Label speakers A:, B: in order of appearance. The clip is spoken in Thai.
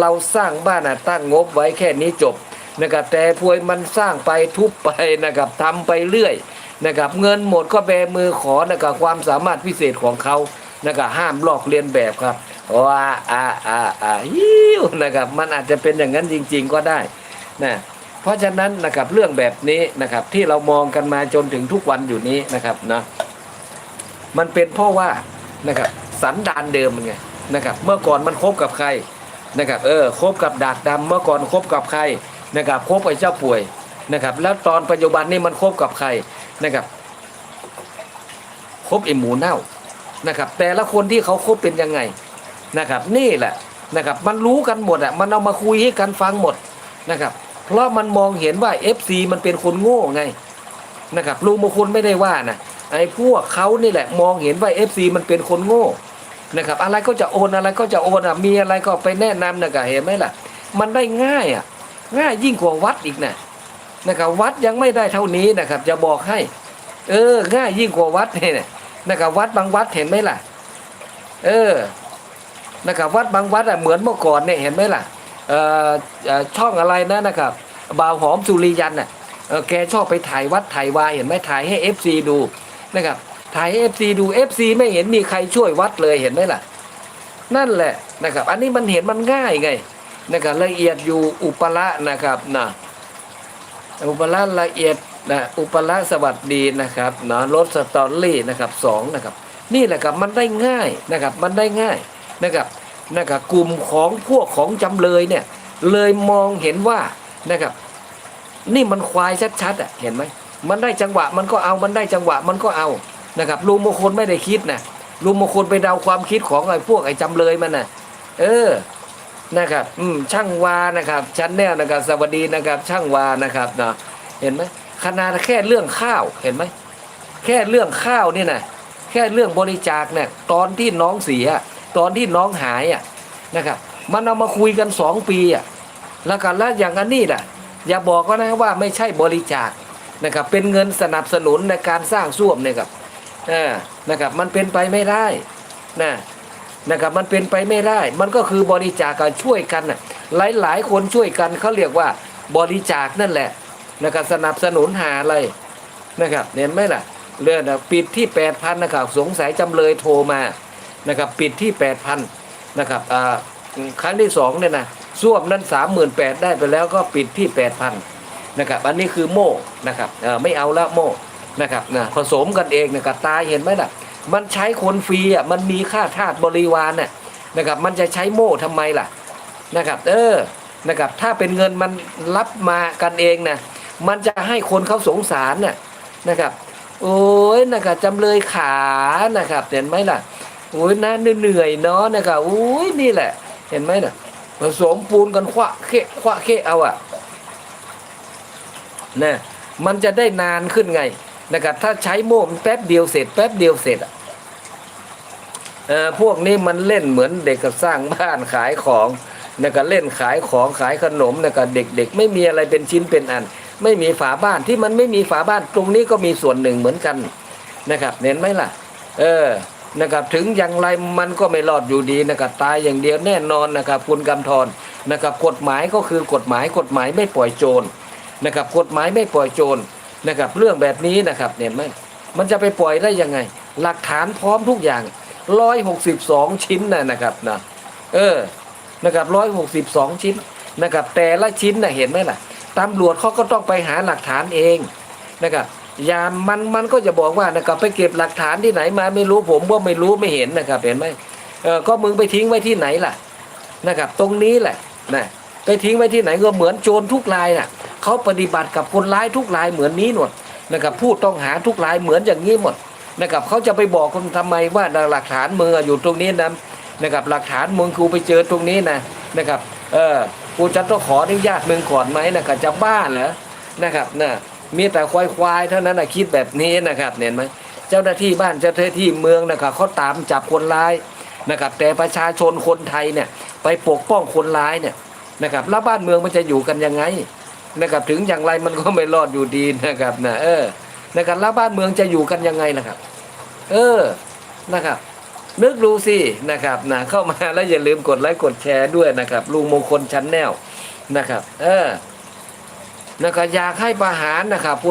A: เราสร้างบ้านน่ะตั้งงบไว้แค่นี้จบนะครับแต่พวยมันสร้างไปทุบไปนะครับทำไปเรื่อยนะครับเงินหมดก็แบมือขอนะครับความสามารถพิเศษของเขานะครับห้ามลอกเลียนแบบครับว่าอ่าอ่าอ่าฮิวนะครับมันอาจจะเป็นอย่างนั้นจริง ๆ ก็ได้นะเพราะฉะนั้นนะครับเรื่องแบบนี้นะครับที่เรามองกันมาจนถึงทุกวันอยู่นี้นะครับนะมันเป็นเพราะว่านะครับสันดานเดิมไงนะครับเมื่อก่อนมันคบกับใคร นะครับเออคบกับดากดำเมื่อก่อนคบกับใครนะครับคบไอ้เจ้าป่วยนะครับแล้วตอนปัจจุบันนี่มันคบกับใครนะครับคบไอหมูเน่านะครับแต่ละคนที่เขาคบเป็นยังไงนะครับนี่แหละนะครับมันรู้กันหมดอะมันเอามาคุยให้กันฟังหมดนะครับเพราะมันมองเห็นว่า FC มันเป็นคนโง่ไงนะครับลุงมงคลไม่ได้ว่านะไอ้พวกเขานี่แหละมองเห็นว่า FC มันเป็นคนโง่ นะครับ อะไรก็จะโอนอะไรก็จะโอนอะมีอะไรก็ไปแนะนำนะครับเห็นไหมล่ะ มันได้ง่ายอะ ง่ายยิ่งกว่าวัดอีกนะนะครับ วัดยังไม่ได้เท่านี้นะครับ จะบอกให้ เออ ง่ายยิ่งกว่าวัดเนี่ยนะครับ วัดบางวัดเห็นไหมล่ะ เออนะครับวัดบางวัดอะเหมือนเมื่อก่อนเนี่ยเห็นไหมล่ะเอ่อช่องอะไรนะนะครับบ่าวหอมสุริยันน่ะแกชอบไปถ่ายวัดถ่ายวาเห็นไหมถ่ายให้เอฟซีดูนะครับ ถ่ายให้เอฟซีดูเอฟซีไม่เห็นมีใครช่วยวัดเลยเห็นไหมล่ะ นั่นแหละนะครับ อันนี้มันเห็นมันง่ายไงนะครับละเอียดอยู่อุปละนะครับนะอุปละละเอียดนะอุปละสวัสดีนะครับเนาะลดสตอรี่นะครับสองนะครับนี่แหละครับมันได้ง่ายนะครับมันได้ง่ายนะครับนะครับกลุ่มของพวกของจำเลยเนี่ยเลยมองเห็นว่านะครับ นี่มันควายชัดๆอะเห็นไหมมันได้จังหวะมันก็เอามันได้จังหวะมันก็เอา นะครับลุงมงคลไม่ได้คิดนะลุงมงคลไปเดาความคิดของไอ้พวกไอ้จำเลยมันนะเออนะครับอืมช่างวานะครับชั้นแนวนะครับสวัสดีนะครับ ช่างวานะครับเนาะเห็นไหมขนาดแค่เรื่องข้าวเห็นไหมแค่เรื่องข้าวนี่นะแค่เรื่องบริจาคเนี่ยตอนที่น้องเสีย ตอนที่น้องหายอะนะครับ มันเอามาคุยกันสองปีอะแล้วกันแล้วอย่างอันนี้แหละอย่าบอกก็นะว่าไม่ใช่บริจาคนะครับเป็นเงินสนับสนุนในการสร้างส้วมเนี่ยครับ นะครับมันเป็นไปไม่ได้นะนะครับมันเป็นไปไม่ได้ มันก็คือบริจาคกันช่วยกันนะหลายหลายคนช่วยกันเขาเรียกว่าบริจาคนั่นแหละนะครับสนับสนุนหาอะไรนะครับเห็นไหมล่ะเรื่องนะปิดที่แปดพันนะครับสงสัยจำเลยโทรมานะครับปิดที่แปดพันนะครับอ่าครั้งที่สองเนี่ยนะส้วมนั้นสามหมื่นแปดได้ไปแล้วก็ปิดที่แปดพันนะครับอันนี้คือโม่นะครับเออไม่เอาละโม่ นะครับนะผสมกันเองนะครับตายเห็นไหมล่ะมันใช้คนฟรีอะมันมีค่าทาสบริวารน่ะนะครับมันจะใช้โม่ทำไมล่ะนะครับ เออนะครับถ้าเป็นเงินมันรับมากันเองนะมันจะให้คนเขาสงสารน่ะนะครับ โอ้ยนะครับจำเลยขานะครับเห็นไหมล่ะโอ้ยน่าเหนื่อยเนาะนะครับโอ้ยนี่แหละ เห็นไหมน่ะผสมปูนกันคว้าเคะคว้าเคะเอาอะนะมันจะได้นานขึ้นไง นะครับถ้าใช้โม่มันแป๊บเดียวเสร็จ แป๊บเดียวเสร็จอะเออพวกนี้มันเล่นเหมือนเด็กกับสร้างบ้านขายของนะครับเล่นขายของขายขนมนะครับเด็กๆ ไม่มีอะไรเป็นชิ้นเป็นอัน ไม่มีฝาบ้านที่มันไม่มีฝาบ้านตรงนี้ก็มีส่วนหนึ่งเหมือนกันนะครับเห็นไหมล่ะ เออนะครับถึงอย่างไรมันก็ไม่รอดอยู่ดีนะครับตายอย่างเดียวแน่นอนนะครับคุณกำธรนะครับกฎหมายก็คือกฎหมายกฎหมายไม่ปล่อยโจรนะครับกฎหมายไม่ปล่อยโจร นะครับ เรื่องแบบนี้นะครับเห็นไหมมันจะไปปล่อยได้ยังไง หลักฐานพร้อมทุกอย่างร้อยหกสิบสองชิ้นนะนะครับนะเออนะครับร้อยหกสิบสองชิ้นนะครับ แต่ละชิ้นนะเห็นไหมล่ะตำรวจเขาก็ต้องไปหาหลักฐานเองนะครับยามมันมันก็จะบอกว่านะครับไปเก็บหลักฐานที่ไหนมาไม่รู้ผมว่าไม่รู้ไม่เห็นนะครับ เห็นไหมเออก็มึงไปทิ้งไว้ที่ไหนล่ะนะครับ ตรงนี้แหละนะไปทิ้งไว้ที่ไหนก็เหมือนโจรทุกรายน่ะ เขาปฏิบัติกับคนร้ายทุกรายเหมือนนี้หมดนะครับผู้ต้องหาทุกรายเหมือนอย่างนี้หมดนะครับเขาจะไปบอกคนทำไมว่าหลักฐานมึงออยู่ตรงนี้นะนะครับหลักฐานมึงกูไปเจอตรงนี้นะนะครับเออกูจะต้องขออนุญาตมึงก่อนไหมนะครับจะบ้าเหรอนะครับนะมีแต่ควายควายๆเท่านั้นนะคิดแบบนี้นะครับเห็นไหมเจ้าหน้าที่บ้านเจ้าหน้าที่เมืองนะครับเขาตามจับคนร้ายนะครับแต่ประชาชนคนไทยเนี่ยไปปกป้องคนร้ายเนี่ยนะครับแล้วบ้านเมืองมันจะอยู่กันยังไง นะครับถึงอย่างไรมันก็ไม่รอดอยู่ดีนะครับนะเออนะครับแล้วบ้านเมืองจะอยู่กันยังไงนะครับ เออนะครับ นึกดูสินะครับนะเข้ามาแล้วอย่าลืมกดไลค์กดแชร์ด้วยนะครับลุงมงคลชั้นแนวนะครับ เออนะครับอยากให้ประหารนะครับ